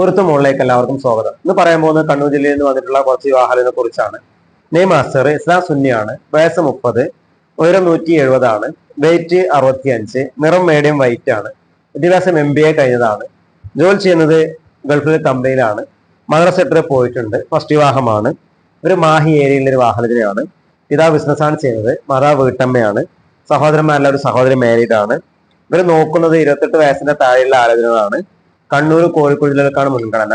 പൊരുത്ത മുകളിലേക്ക് എല്ലാവർക്കും സ്വാഗതം. ഇന്ന് പറയാൻ പോകുന്നത് കണ്ണൂർ ജില്ലയിൽ നിന്ന് വന്നിട്ടുള്ള കുറച്ച് വിവാഹത്തിനെ കുറിച്ചാണ്. നെയ് മാസ്റ്റർ ഇസ്ലാം സുന്നിയാണ്. വയസ്സ് മുപ്പത് ഉയരം നൂറ്റി എഴുപതാണ് വെയിറ്റ് അറുപത്തി അഞ്ച് നിറം മീഡിയം വൈറ്റ് ആണ്. വിദ്യാഭ്യാസം എം ബി എ കഴിഞ്ഞതാണ്. ജോലി ചെയ്യുന്നത് ഗൾഫിലെ കമ്പനിയിലാണ്. മദ്രസ സെക്ടറിൽ പോയിട്ടുണ്ട്. ഫസ്റ്റ് വിവാഹമാണ്. ഒരു മാഹി ഏരിയയിലെ ഒരു വാഹനത്തിനാണ് പിതാവ് ബിസിനസ്സാണ് ചെയ്യുന്നത്. മാതാവ് വീട്ടമ്മയാണ്. സഹോദരന്മാരിലെ ഒരു സഹോദരി മാരീഡ് ആണ്. ഇവർ നോക്കുന്നത് ഇരുപത്തെട്ട് വയസ്സിന്റെ താഴെയുള്ള ആലോചനകളാണ് കണ്ണൂർ കോഴിക്കോട് ജില്ലകൾക്കാണ് മുൻഗണന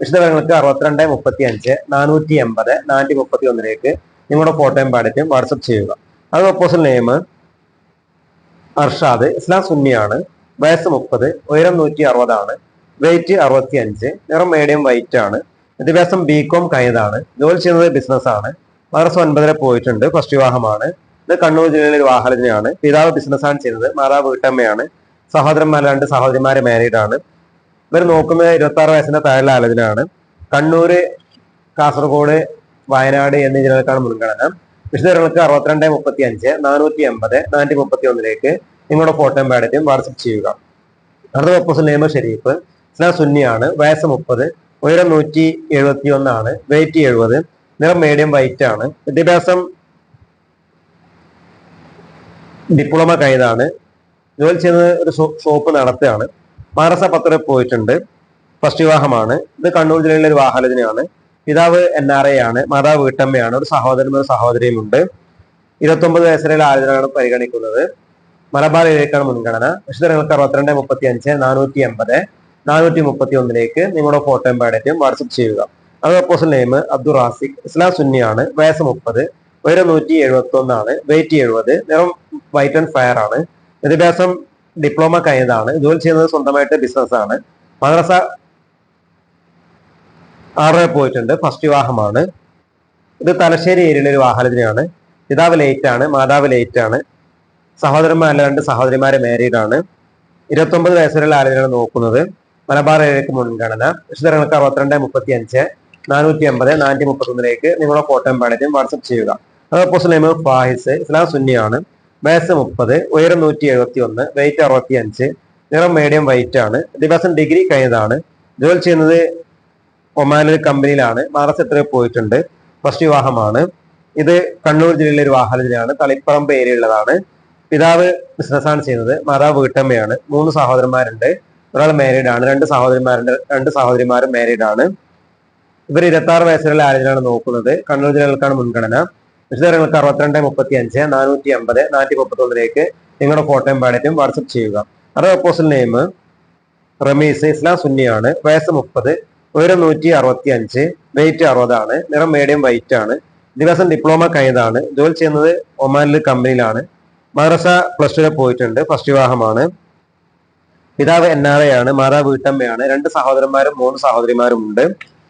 വിശദവിവരങ്ങൾക്ക് അറുപത്തിരണ്ട് മുപ്പത്തി അഞ്ച് നാനൂറ്റി എൺപത് നാനൂറ്റി മുപ്പത്തി ഒന്നിലേക്ക് നിങ്ങളുടെ ഫോട്ടോയും പാടിറ്റും വാട്സപ്പ് ചെയ്യുക. അത് പ്രപ്പോസൽ നെയിം അർഷാദ് ഇസ്ലാം സുന്നിയാണ് വയസ്സ് മുപ്പത് ഉയരം നൂറ്റി അറുപതാണ് വെയിറ്റ് അറുപത്തി അഞ്ച് നിറം മീഡിയം വൈറ്റ് ആണ്. വിദ്യാഭ്യാസം ബി കോം കഴിഞ്ഞതാണ്. ജോലി ചെയ്യുന്നത് ബിസിനസ് ആണ്. മദ്രസ ഒൻപതര പോയിട്ടുണ്ട് ഫസ്റ്റ് വിവാഹമാണ്. ഇത് കണ്ണൂർ ജില്ലയിലെ ഒരു വാഹനജനയാണ് പിതാവ് ബിസിനസ്സാണ് ചെയ്യുന്നത് മാതാവ് വീട്ടമ്മയാണ്. സഹോദരന്മാർ രണ്ട് സഹോദരിമാരെ ആണ്. ഇവർ നോക്കുന്നത് ഇരുപത്തി ആറ് വയസ്സിന്റെ താഴെയുള്ള ആലോചനയാണ് കണ്ണൂര് കാസർഗോഡ് വയനാട് എന്നീ ജില്ലകൾക്കാണ് മുൻഗണന. വിശദങ്ങൾക്ക് അറുപത്തിരണ്ട് മുപ്പത്തി അഞ്ച് നാനൂറ്റി എൺപത് നാനൂറ്റി മുപ്പത്തി ഒന്നിലേക്ക് നിങ്ങളുടെ ഫോട്ടോയും ബാഡറ്റും വാട്സപ്പ് ചെയ്യുക. അടുത്ത പ്രപ്പോസൽ നെയ്മ ഷെരീഫ്. ഇസ്ലാം സുന്നിയാണ് വയസ്സ് മുപ്പത് ഉയരം നൂറ്റി എഴുപത്തി ഒന്നാണ് വെയിറ്റ് എഴുപത് നിറം മീഡിയം വൈറ്റ് ആണ്. വിദ്യാഭ്യാസം ഡിപ്ലോമ കഴിഞ്ഞതാണ് ജോലി ചെയ്യുന്നത് ഒരു ഷോപ്പ് നടത്തുകയാണ്. മാനസ പത്ര പോയിട്ടുണ്ട്. ഫസ്റ്റ് വിവാഹമാണ് ഇത് കണ്ണൂർ ജില്ലയിലെ ഒരു വാഹാലജനയാണ് പിതാവ് എൻ ആർ ഐ ആണ് മാതാവ് വീട്ടമ്മയാണ്. ഒരു സഹോദരനും ഒരു സഹോദരിയും ഉണ്ട് ഇരുപത്തൊമ്പത് വയസ്സിലെ ആലോചനയാണ് പരിഗണിക്കുന്നത്? മലബാർ ഏരിയക്കാണ് മുൻഗണന വിശദങ്ങൾക്ക് അറുപത്തിരണ്ട് മുപ്പത്തി അഞ്ച് നാനൂറ്റി എൺപത് നാനൂറ്റി മുപ്പത്തി ഒന്നിലേക്ക് നിങ്ങളുടെ ഫോട്ടോയും ബയോഡേറ്റയും വാട്സപ്പ് ചെയ്യുക. അത് പ്രപ്പോസൽ നെയിം അബ്ദുൾ റാസിഖ്. ഇസ്ലാം സുന്നിയാണ്. വയസ്സ് മുപ്പത്. ഉയരം നൂറ്റി എഴുപത്തി ഒന്നാണ് വെയിറ്റ് എഴുപത്. നിറം വൈറ്റ് ആൻഡ് ഫയർ ആണ്. വിദ്യാഭ്യാസം ഡിപ്ലോമ കഴിഞ്ഞതാണ്. ജോലി ചെയ്യുന്നത് സ്വന്തമായിട്ട് ബിസിനസ് ആണ്. മദ്രസ ആറര പോയിട്ടുണ്ട്. ഫസ്റ്റ് വിവാഹമാണ്. ഇത് തലശ്ശേരി ഏരിയയിലെ ഒരു വാഹനത്തിനാണ് പിതാവ് ലേറ്റ് ആണ് മാതാവ് ലേറ്റ് ആണ്. സഹോദരന്മാരല്ല രണ്ട് സഹോദരിമാരെ മാരീഡ് ആണ്. ഇരുപത്തൊമ്പത് വയസ്സുള്ള ആലോചനകൾ നോക്കുന്നത്. മലബാർ ഏരിയക്ക് മുൻഗണന വിശദങ്ങൾക്ക് അറുപത്തിരണ്ട് മുപ്പത്തി അഞ്ച് നാനൂറ്റി അമ്പത് നാനൂറ്റി മുപ്പത്തി ഒന്നിലേക്ക് നിങ്ങളുടെ കോട്ടയം പാടത്തും വാട്സപ്പ് ചെയ്യുക. അതോ നെയ്മ് ഫാഹിസ് ഇസ്ലാം സുന്നിയാണ്. വയസ്സ് മുപ്പത് ഉയരം നൂറ്റി എഴുപത്തി ഒന്ന് വെയിറ്റ് അറുപത്തി അഞ്ച് നിറം മീഡിയം വൈറ്റ് ആണ്. വിദ്യാഭ്യാസം ഡിഗ്രി കഴിഞ്ഞതാണ്. ജോലി ചെയ്യുന്നത് ഒമാനിൽ കമ്പനിയിലാണ്. മഹാരാഷ്ട്രത്തിൽ പോയിട്ടുണ്ട്. ഫസ്റ്റ് വിവാഹമാണ്. ഇത് കണ്ണൂർ ജില്ലയിലെ ഒരു വാഹനത്തിലാണ് തളിപ്പറമ്പ് ഏരിയയുള്ളതാണ് പിതാവ് ബിസിനസ്സാണ് ചെയ്യുന്നത്. മാതാവ് വീട്ടമ്മയാണ്. മൂന്ന് സഹോദരന്മാരുണ്ട്. ഒരാൾ മാരീഡ് ആണ്. രണ്ട് സഹോദരിമാരുണ്ട്. രണ്ട് സഹോദരിമാരും മാരീഡ് ആണ്. ഇവർ ഇരുപത്തി ആറ് വയസ്സിലുള്ള ആരോഗ്യമാണ് നോക്കുന്നത്. കണ്ണൂർ ജില്ലകൾക്കാണ് മുൻഗണന. വിശദങ്ങൾക്ക് അറുപത്തിരണ്ട് മുപ്പത്തി അഞ്ച് നാനൂറ്റി അമ്പത് നാനൂറ്റി മുപ്പത്തി ഒന്നിലേക്ക് നിങ്ങളുടെ ഫോട്ടോയും പാടേറ്റും വാട്സപ്പ് ചെയ്യുക. അത് ഓപ്പോസിറ്റ് നെയിം റമീസ് ഇസ്ലാം സുന്നിയാണ് വയസ്സ് മുപ്പത് ഉയരം നൂറ്റി അറുപത്തി അഞ്ച് വെയിറ്റ് അറുപതാണ് നിറം മീഡിയം വൈറ്റ് ആണ്. ദിവസം ഡിപ്ലോമ കഴിഞ്ഞതാണ്. ജോലി ചെയ്യുന്നത് ഒമാനിൽ കമ്പനിയിലാണ്. മദ്രസ പ്ലസ് ടുവിൽ പോയിട്ടുണ്ട്. ഫസ്റ്റ് വിവാഹമാണ്. പിതാവ് എൻ ആർ എ ആണ്. മാതാവ് വീട്ടമ്മയാണ്. രണ്ട് സഹോദരന്മാരും മൂന്ന് സഹോദരിമാരും ഉണ്ട്.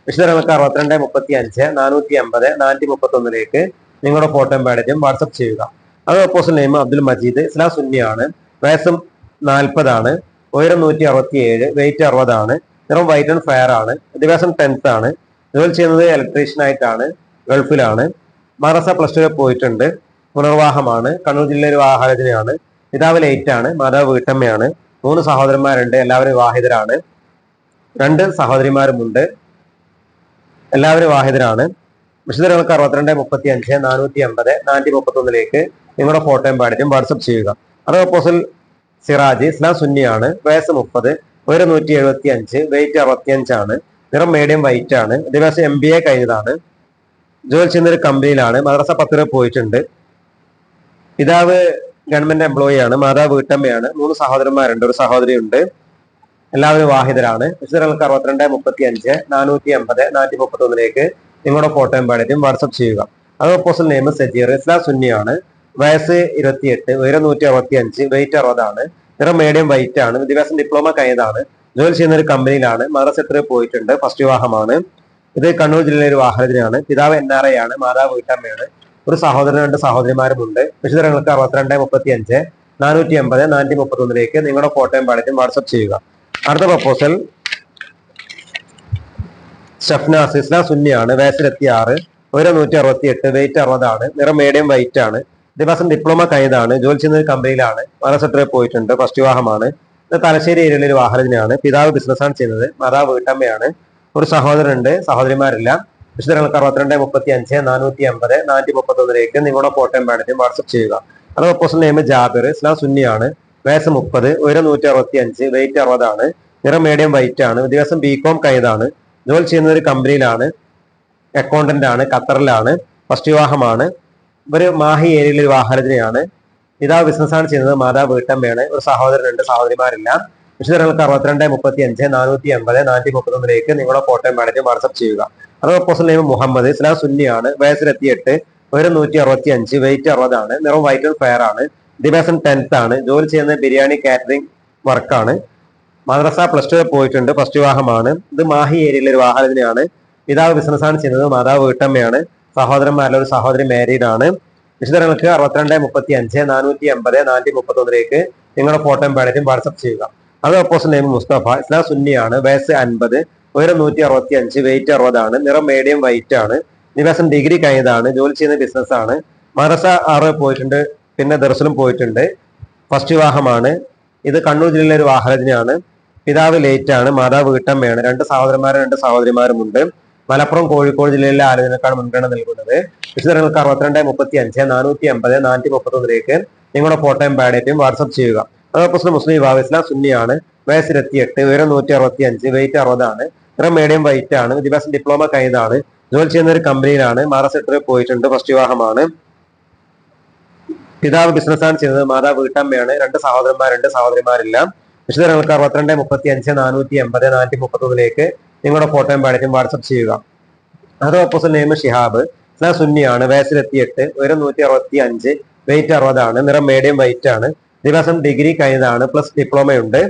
വിശദങ്ങൾക്ക് അറുപത്തിരണ്ട് മുപ്പത്തി അഞ്ച് നാനൂറ്റി അമ്പത് നാനൂറ്റി മുപ്പത്തി ഒന്നിലേക്ക് നിങ്ങളുടെ ഫോട്ടോയും പാടറ്റും വാട്സപ്പ് ചെയ്യുക. അത് അപ്പോസൽ നെയിം അബ്ദുൽ മജീദ് ഇസ്ലാം സുന്നിയാണ് വയസ്സും നാൽപ്പതാണ് ഉയരം നൂറ്റി അറുപത്തി ഏഴ് വെയിറ്റ് അറുപതാണ്. നിറം വൈറ്റ് ആൻഡ് ഫയർ ആണ്. വിദ്യാഭ്യാസം ടെൻത്ത് ആണ്. ജോലി ചെയ്യുന്നത് ഇലക്ട്രീഷ്യൻ ആയിട്ടാണ്. ഗൾഫിലാണ്. മദ്രസ പ്ലസ് ടുവിൽ പോയിട്ടുണ്ട്. പുനർവാഹമാണ് കണ്ണൂർ ജില്ലയിൽ വിവാഹാലോചനയാണ് പിതാവ് ലേറ്റ് ആണ്. മാതാവ് വീട്ടമ്മയാണ്. മൂന്ന് സഹോദരന്മാരുണ്ട്. എല്ലാവരും വിവാഹിതരാണ്. രണ്ട് സഹോദരിമാരുമുണ്ട്. എല്ലാവരും വിവാഹിതരാണ്. വിശദങ്ങൾക്ക് അറുപത്തിരണ്ട് മുപ്പത്തി അഞ്ച് നാനൂറ്റി അമ്പത് നാനൂറ്റി മുപ്പത്തി ഒന്നിലേക്ക് നിങ്ങളുടെ ഫോട്ടോയും പാടിറ്റും വാട്സപ്പ് ചെയ്യുക. അത് ഓപ്പോസിൽ സിറാജ് ഇസ്ലാം സുന്നിയാണ് വയസ്സ് മുപ്പത് ഉയരം നൂറ്റി എഴുപത്തി അഞ്ച് വെയിറ്റ് അറുപത്തി അഞ്ചാണ് നിറം മീഡിയം വൈറ്റ് ആണ് വിദ്യാഭ്യാസം എം ബി എ കഴിഞ്ഞതാണ് ജോലി ചെയ്യുന്ന ഒരു കമ്പനിയിലാണ് മദ്രസ പത്ത് പോയിട്ടുണ്ട്. പിതാവ് ഗവൺമെന്റ് എംപ്ലോയി ആണ് മാതാവ് വീട്ടമ്മയാണ് മൂന്ന് സഹോദരന്മാരുണ്ട് ഒരു സഹോദരിയുണ്ട് എല്ലാവരും വാഹിതരാണ് വിശദങ്ങൾക്ക് അറുപത്തിരണ്ട് മുപ്പത്തി അഞ്ച് നാനൂറ്റി അമ്പത് നാനൂറ്റി മുപ്പത്തി ഒന്നിലേക്ക് നിങ്ങളുടെ ഫോട്ടോയും പാടിറ്റും വാട്സപ്പ് ചെയ്യുക. അത് ഓപ്പോസിറ്റ് നെയിം സജീർ ഇസ്ലാം സുന്നിയാണ് വയസ്സ് ഇരുപത്തിയെട്ട് ഉയരം നൂറ്റി അറുപത്തി അഞ്ച് വെയിറ്റ് അറുപതാണ്. നിറം മീഡിയം വൈറ്റ് ആണ്. വിദ്യാഭ്യാസം ഡിപ്ലോമ കഴിഞ്ഞതാണ്. ജോലി ചെയ്യുന്ന ഒരു കമ്പനിയിലാണ് മദ്രസത്തിൽ പോയിട്ടുണ്ട്? ഫസ്റ്റ് വിവാഹമാണ്. ഇത് കണ്ണൂർ ജില്ലയിലെ ഒരു വാഹനത്തിനാണ് പിതാവ് എൻ ആർ ഐ ആണ്. മാതാവ് വീട്ടമ്മയാണ്. ഒരു സഹോദരൻ രണ്ട് സഹോദരിമാരുമുണ്ട് വിശദങ്ങൾക്ക് അറുപത്തിരണ്ട് മുപ്പത്തി അഞ്ച് നാനൂറ്റി എൺപത് നാനൂറ്റി മുപ്പത്തി ഒന്നിലേക്ക് നിങ്ങളുടെ ഫോട്ടോയും പാടത്തും വാട്സപ്പ് ചെയ്യുക. അടുത്ത പ്രപ്പോസൽ ഷഫ്നാസ് ഇസ്ലാം സുന്നിയാണ് വയസ്സിലെത്തി ആറ് ഒരു നൂറ്റി അറുപത്തി എട്ട് വെയിറ്റ് അറുപതാണ് നിറം മീഡിയം വൈറ്റ് ആണ്. ദിവസം ഡിപ്ലോമ കഴിഞ്ഞതാണ് ജോലി ചെയ്യുന്ന ഒരു കമ്പനിയിലാണ് മഹാരാഷ്ട്രയിൽ പോയിട്ടുണ്ട് ഫസ്റ്റ് വിവാഹമാണ്. തലശ്ശേരി ഏരിയയിലെ ഒരു വാഹനത്തിനാണ് പിതാവ് ബിസിനസ്സാണ് ചെയ്യുന്നത് മാതാവ് വീട്ടമ്മയാണ്. ഒരു സഹോദരനുണ്ട് സഹോദരിമാരില്ല. വിശദങ്ങൾക്ക് അറുപത്തിരണ്ട് മുപ്പത്തി അഞ്ച് നാനൂറ്റി അമ്പത് നാനൂറ്റി മുപ്പത്തി ഒന്നിലേക്ക് നിങ്ങളുടെ ഫോട്ടോയും പാടറ്റും വാട്സപ്പ് ചെയ്യുക. അത് ഓപ്പോസിറ്റ് നെയിം ജാബിർ ഇസ്ലാം സുന്നിയാണ് വയസ്സ് മുപ്പത് ഉയരം നൂറ്റി അറുപത്തി അഞ്ച് വെയിറ്റ് അറുപതാണ് നിറം മീഡിയം വൈറ്റ് ആണ് ദിവസം ബി കോം കൈതാണ് ജോലി ചെയ്യുന്ന ഒരു കമ്പനിയിലാണ് അക്കൗണ്ടന്റ് ആണ് ഖത്തറിലാണ് ഫസ്റ്റ് വിവാഹമാണ്. ഒരു മാഹി ഏരിയയിലെ ഒരു വാഹനത്തിനെയാണ്. പിതാവ് ബിസിനസ്സാണ് ചെയ്യുന്നത്. മാതാവ് വീട്ടമ്മയാണ്. ഒരു സഹോദരനുണ്ട് സഹോദരിമാരില്ല. വിശദങ്ങൾക്ക് അറുപത്തിരണ്ട് മുപ്പത്തി അഞ്ച് നാനൂറ്റി എൺപത് നാനൂറ്റി മുപ്പത്തൊന്നിലേക്ക് നിങ്ങളുടെ ഫോട്ടോയും പാടറ്റും വാട്സപ്പ് ചെയ്യുക. അത് ഓപ്പോസിറ്റ് നെയ്മ് മുഹമ്മദ് ഇസ്ലാം സുന്നിയാണ്. വയസ്സിലെത്തിയെട്ട് ഒരു നൂറ്റി അറുപത്തി അഞ്ച് വെയിറ്റ് അറുപതാണ്. നിറം വൈറ്റ് ഫയർ ആണ്. വിദ്യാഭ്യാസം ടെൻത്ത് ആണ്. ജോലി ചെയ്യുന്നത് ബിരിയാണി കാറ്ററിംഗ് വർക്കാണ് മദ്രസ പ്ലസ് ടു പോയിട്ടുണ്ട്. ഫസ്റ്റ് വിവാഹമാണ്. ഇത് മാഹി ഏരിയയിലെ ഒരു വാഹനത്തിനെയാണ്. പിതാവ് ബിസിനസ്സാണ് ചെയ്യുന്നത്. മാതാവ് വീട്ടമ്മയാണ്. സഹോദരന്മാരിലെ ഒരു സഹോദരി മാരീഡ് ആണ്. വിശദങ്ങൾക്ക് അറുപത്തിരണ്ട് മുപ്പത്തി അഞ്ച് നാനൂറ്റി എൺപത് നാനൂറ്റി മുപ്പത്തി ഒന്നിലേക്ക് നിങ്ങളുടെ ഫോട്ടോയും പാടറ്റും വാട്സപ്പ് ചെയ്യുക. അത് ഓപ്പോസിറ്റ് നെയിം മുസ്തഫ. ഇസ്ലാം സുന്നിയാണ് വയസ്സ് അൻപത്. ഉയരം നൂറ്റി അറുപത്തി അഞ്ച് വെയിറ്റ് അറുപതാണ്. നിറം മീഡിയം വൈറ്റ് ആണ്. നിവാസം ഡിഗ്രി കഴിഞ്ഞതാണ്. ജോലി ചെയ്യുന്ന ബിസിനസ് ആണ്. മദ്രസ ആറ് പോയിട്ടുണ്ട്. പിന്നെ ദർശനം പോയിട്ടുണ്ട്. ഫസ്റ്റ് വിവാഹമാണ്. ഇത് കണ്ണൂർ ജില്ലയിലെ ഒരു വാഹനത്തിനാണ് പിതാവ് ലേറ്റ് ആണ് മാതാവ് വീട്ടമ്മയാണ്. രണ്ട് സഹോദരന്മാരും രണ്ട് സഹോദരിമാരുമുണ്ട് മലപ്പുറം കോഴിക്കോട് ജില്ലയിലെ ആലോചനക്കാണ് മുൻഗണന നൽകുന്നത്. വിശദങ്ങൾക്ക് അറുപത്തിരണ്ട് മുപ്പത്തി അഞ്ച് നാനൂറ്റി അമ്പത് നാനൂറ്റി മുപ്പത്തി ഒന്നിലേക്ക് നിങ്ങളുടെ ഫോട്ടോയും ബാഡേറ്റും വാട്സപ്പ് ചെയ്യുക അതോടൊപ്പം മുസ്ലിം വിഭാഗം ഇസ്ലാം സുന്നിയാണ്. വയസ്സ് ഇരുപത്തിയെട്ട് ഉയരം നൂറ്റി അറുപത്തി അഞ്ച് വെയിറ്റ് അറുപതാണ്. ഇത്ര മീഡിയം വൈറ്റ് ആണ്. വിദ്യാഭ്യാസം ഡിപ്ലോമ കഴിഞ്ഞതാണ് ജോലി ചെയ്യുന്ന ഒരു കമ്പനിയിലാണ് സെക്ടറിൽ പോയിട്ടുണ്ട്. ഫസ്റ്റ് വിവാഹമാണ്. പിതാവ് ബിസിനസ്സാണ് ചെയ്യുന്നത്. മാതാവ് വീട്ടമ്മയാണ്. രണ്ട് സഹോദരന്മാരുണ്ട്. സഹോദരിമാരില്ല. വിശദങ്ങൾക്ക് അറുപത്തിരണ്ട് മുപ്പത്തി അഞ്ച് നാനൂറ്റി എൺപത് നാനൂറ്റി മുപ്പത്തൊന്നിലേക്ക് നിങ്ങളുടെ ഫോട്ടോയും പാടിക്കും വാട്സപ്പ് ചെയ്യുക. അത് ഓപ്പോസിറ്റ് നെയിം ഷിഹാബ്. ഞാൻ സുന്നിയാണ്. വയസ്സിലെത്തിയെട്ട് ഉയരം നൂറ്റി അറുപത്തി അഞ്ച് വെയിറ്റ് അറുപതാണ് നിറം മീഡിയം വൈറ്റ് ആണ്. ദിവസം ഡിഗ്രി കഴിഞ്ഞതാണ് പ്ലസ് ഡിപ്ലോമയുണ്ട്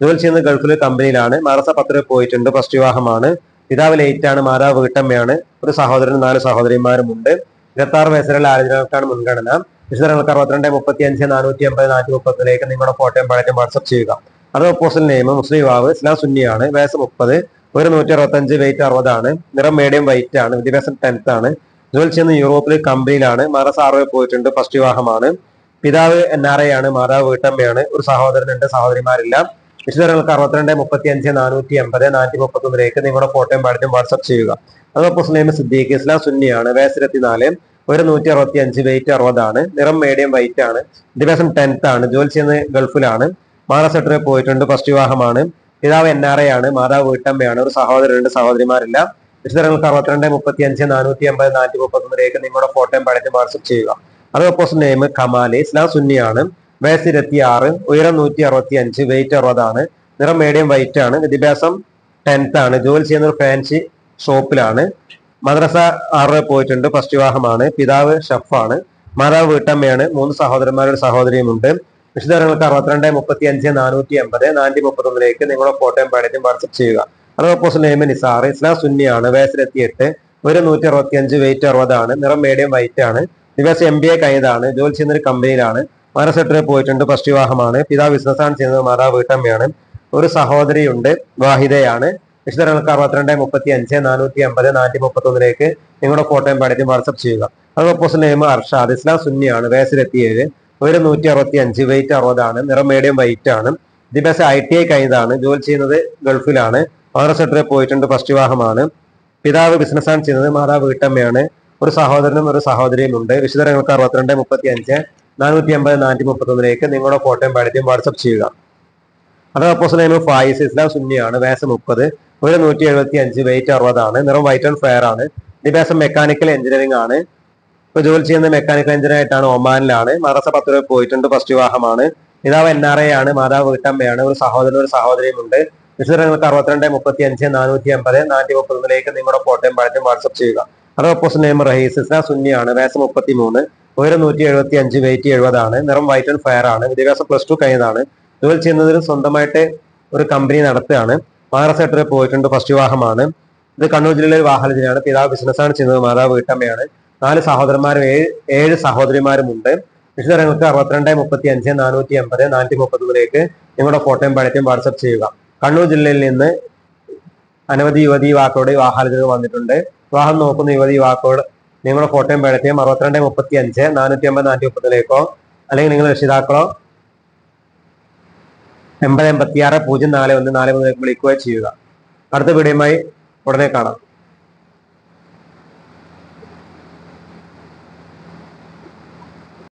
ജോലി ചെയ്യുന്ന ഗൾഫിലെ കമ്പനിയിലാണ്. മാറസ പത്തിൽ പോയിട്ടുണ്ട് ഫസ്റ്റ് വിവാഹമാണ്. പിതാവ് ലേറ്റ് ആണ് മാതാവ് വീട്ടമ്മയാണ്. ഒരു സഹോദരനും നാല് സഹോദരിമാരുമുണ്ട് ഇരുപത്തി ആറ് വയസ്സിലുള്ള ആലോചനകൾക്കാണ് മുൻഗണന. വിശദങ്ങൾക്ക് അറുപത്തിരണ്ട് മുപ്പത്തി അഞ്ച് നാനൂറ്റി അമ്പത് നാനൂറ്റി മുപ്പത്തിലേക്ക് നിങ്ങളുടെ ഫോട്ടോയും പഴയ വാട്സപ്പ് ചെയ്യുക. അത് ഓപ്പോസിറ്റ് നെയിം മുസ്ലിം യുവാവ് ഇസ്ലാം സുന്നിയാണ് വയസ്സ് മുപ്പത് ഒരു നൂറ്റി അറുപത്തഞ്ച് വെയിറ്റ് അറുപതാണ് നിറം മീഡിയം വൈറ്റ് ആണ് വിദ്യാഭ്യാസം ടെൻത്ത് ആണ് ജോലി ചെയ്യുന്ന യൂറോപ്പിലെ കമ്പനിയിലാണ് മാറ സാറോ പോയിട്ടുണ്ട് ഫസ്റ്റ് വിവാഹമാണ് പിതാവ് എൻ ആർ ഐ ആണ് മാതാവ് വീട്ടമ്മയാണ് ഒരു സഹോദരനുണ്ട് സഹോദരിമാരില്ല വിശദങ്ങൾക്ക് അറുപത്തിരണ്ട് മുപ്പത്തി അഞ്ച് നാനൂറ്റി എൺപത് നാനൂറ്റി മുപ്പത്തി ഒന്നിലേക്ക് നിങ്ങളുടെ ഫോട്ടോയും പാടറ്റും വാട്സപ്പ് ചെയ്യുക. അത് ഓപ്പോസിറ്റ് നെയിം സിദ്ദീഖ് ഇസ്ലാം സുന്നിയാണ് വയസ്സ് ഇരുപത്തിനാല് ഒരു നൂറ്റി അറുപത്തി അഞ്ച് വെയിറ്റ് അറുപതാണ് നിറം മീഡിയം വൈറ്റ് ആണ് വിദ്യാഭ്യാസം ടെൻത്ത് ആണ് ജോലി ചെയ്യുന്നത് ഗൾഫിലാണ് മഹാരാഷ്ട്രയിൽ പോയിട്ടുണ്ട്. ഫസ്റ്റ് വിവാഹമാണ്. പിതാവ് എൻ ആർ എ ആണ്. മാതാവ് വീട്ടമ്മയാണ്. ഒരു സഹോദരനുണ്ട് സഹോദരിമാരില്ല. വിശദങ്ങൾക്ക് അറുപത്തിരണ്ട് മുപ്പത്തി അഞ്ച് നാനൂറ്റി അമ്പത് നാനൂറ്റി മുപ്പത്തി ഒന്നിലേക്ക് നിങ്ങളുടെ ഫോട്ടോയും പഴറ്റും വാട്സപ്പ് ചെയ്യുക. അത് ഓപ്പോസിറ്റ് നെയിം കമാലി. ഇസ്ലാം സുന്നിയാണ് വയസ്സ് ഇരുപത്തി ആറ് ഉയരം നൂറ്റി അറുപത്തി അഞ്ച് വെയിറ്റ് അറുപതാണ്. നിറം മീഡിയം വൈറ്റ് ആണ്. വിദ്യാഭ്യാസം ടെൻത്ത് ആണ്. ജോലി ചെയ്യുന്ന ഒരു ഫാൻസി ഷോപ്പിലാണ് മദ്രസ ആറ് പോയിട്ടുണ്ട്. ഫസ്റ്റ് വിവാഹമാണ്. പിതാവ് ഷെഫാണ് മാതാവ് വീട്ടമ്മയാണ്. മൂന്ന് സഹോദരന്മാരുടെ സഹോദരിയുമുണ്ട് വിശദങ്ങൾക്ക് അറുപത്തിരണ്ട് മുപ്പത്തി അഞ്ച് നാനൂറ്റി എൺപത് നാനൂറ്റി മുപ്പത്തി ഒന്നിലേക്ക് നിങ്ങളുടെ ഫോട്ടോയും പാടറ്റും വാട്സപ്പ് ചെയ്യുക. അറുപത് ഓപ്പോസിറ്റ് നെയിം നിസാർ ഇസ്ലാം സുന്നിയാണ് വയസ്സിലെത്തിയിട്ട് ഒരു നൂറ്റി അറുപത്തി അഞ്ച് വെയിറ്റ് അറുപതാണ് നിറം മീഡിയം വൈറ്റ് ആണ് ദിവസം എം ബി എ കഴിഞ്ഞതാണ് ജോലി ചെയ്യുന്ന ഒരു കമ്പനിയിലാണ് മഹാരാഷ്ട്രയിൽ പോയിട്ടുണ്ട് ഫസ്റ്റ് വിവാഹമാണ് പിതാവ് ബിസിനസ്സാണ് ചെയ്യുന്നത് മാതാവ് വീട്ടമ്മയാണ് ഒരു സഹോദരിയുണ്ട് വാഹിദയാണ്. വിശദങ്ങൾക്ക് അറുപത്തിരണ്ട് മുപ്പത്തി അഞ്ച് നാനൂറ്റി അമ്പത് നാനൂറ്റി മുപ്പത്തി ഒന്നിലേക്ക് നിങ്ങളുടെ ഫോട്ടോയും പാടറ്റും വാട്സപ്പ് ചെയ്യുക. അത് ഓപ്പോസിറ്റ് നെയ്മ അർഷാദ് ഇസ്ലാം സുന്നിയാണ് വയസ്സിലെത്തിയേഴ് ഒരു നൂറ്റി അറുപത്തി അഞ്ച് വെയിറ്റ് അറുപതാണ്. നിറം മീഡിയം വൈറ്റ് ആണ്. വിദ്യാഭ്യാസം ഐ ടി ഐ കഴിഞ്ഞതാണ്. ജോലി ചെയ്യുന്നത് ഗൾഫിലാണ്. ഓണർ സെക്ടറിൽ പോയിട്ടുണ്ട്. ഫസ്റ്റ് വിവാഹമാണ്. പിതാവ് ബിസിനസ്സാണ് ചെയ്യുന്നത്. മാതാവ് വീട്ടമ്മയാണ്. ഒരു സഹോദരനും ഒരു സഹോദരിയും ഉണ്ട്. വിശദങ്ങൾക്ക് അറുപത്തിരണ്ട് മുപ്പത്തി അഞ്ച് നാനൂറ്റി അമ്പത് നാനൂറ്റി മുപ്പത്തി ഒന്നിലേക്ക് നിങ്ങളുടെ ഫോട്ടോയും പാടിയും വാട്സപ്പ് ചെയ്യുക. അത് അപ്പോസ് നെയിം ഫായിസ് ഇസ്ലാം സുന്നിയാണ് വയസ്സ് മുപ്പത്. ഒരു നൂറ്റി എഴുപത്തി അഞ്ച് വെയിറ്റ് അറുപതാണ്. നിറം വൈറ്റ് ആൻഡ് ഫെയർ ആണ്. വിദ്യാഭ്യാസം മെക്കാനിക്കൽ എഞ്ചിനീയറിംഗ് ആണ്. ഇപ്പൊ ജോലി ചെയ്യുന്ന മെക്കാനിക്കൽ എഞ്ചിനീയർ ആയിട്ടാണ് ഒമാനിലാണ്. മദ്രസ പത്ത് രൂപ പോയിട്ടുണ്ട്. ഫസ്റ്റ് വിവാഹമാണ്. പിതാവ് എൻ ആർ എ ആണ്. മാതാവ് വീട്ടമ്മയാണ്. ഒരു സഹോദരൻ ഒരു സഹോദരിയും ഉണ്ട് വിശദങ്ങൾക്ക് അറുപത്തിരണ്ട് മുപ്പത്തി അഞ്ച് നാനൂറ്റി അമ്പത് നാനൂറ്റി മുപ്പത്തൊന്നിലേക്ക് നിങ്ങളുടെ ഫോട്ടോയും പഴത്തും വാട്സപ്പ് ചെയ്യുക. അത് ഓപ്പോസിറ്റ് നെയിം റഹീസ് ഇസ്ലാം സുന്നിയാണ്. വയസ്സ് മുപ്പത്തി മൂന്ന് ഒരു നൂറ്റി എഴുപത്തി അഞ്ച് വെയിറ്റ് എഴുപതാണ്. നിറം വൈറ്റ് ആൻഡ് ഫയർ ആണ്. വിദ്യാഭ്യാസം പ്ലസ് ടു കഴിഞ്ഞതാണ്. ജോലി ചെയ്യുന്നതിൽ സ്വന്തമായിട്ട് ഒരു കമ്പനി നടത്തുകയാണ്. മഹാരാഷ്ട്രയിൽ പോയിട്ടുണ്ട്. ഫസ്റ്റ് വിവാഹമാണ്. ഇത് കണ്ണൂർ ജില്ലയിലെ ഒരു വാഹനത്തിനാണ് പിതാവ് ബിസിനസ്സാണ് ചെയ്യുന്നത്. മാതാവ് വീട്ടമ്മയാണ്. നാല് സഹോദരന്മാരും ഏഴ് ഏഴ് സഹോദരിമാരുമുണ്ട് വിശദങ്ങൾക്ക് അറുപത്തിരണ്ട് മുപ്പത്തി അഞ്ച് നാനൂറ്റി എൺപത് നാനൂറ്റി മുപ്പതിലേക്ക് നിങ്ങളുടെ ഫോട്ടോയും പഴറ്റും വാട്സപ്പ് ചെയ്യുക. കണ്ണൂർ ജില്ലയിൽ നിന്ന് അനവധി യുവതി യുവാക്കളുടെ വിവാഹാലോചനകൾ വന്നിട്ടുണ്ട്. വിവാഹം നോക്കുന്ന യുവതി യുവാക്കളോട് നിങ്ങളുടെ ഫോട്ടോയും പഴയത്തെയും അറുപത്തിരണ്ട് മുപ്പത്തി അഞ്ച് നാനൂറ്റി അമ്പത് നാനൂറ്റി മുപ്പതിലേക്കോ അല്ലെങ്കിൽ നിങ്ങൾ രക്ഷിതാക്കളോ എൺപത് എൺപത്തി ആറ് പൂജ്യം നാല് ഒന്ന് നാല് മൂന്നിലേക്ക് വിളിക്കുകയോ ചെയ്യുക. അടുത്ത വീഡിയോയുമായി ഉടനെ കാണാം.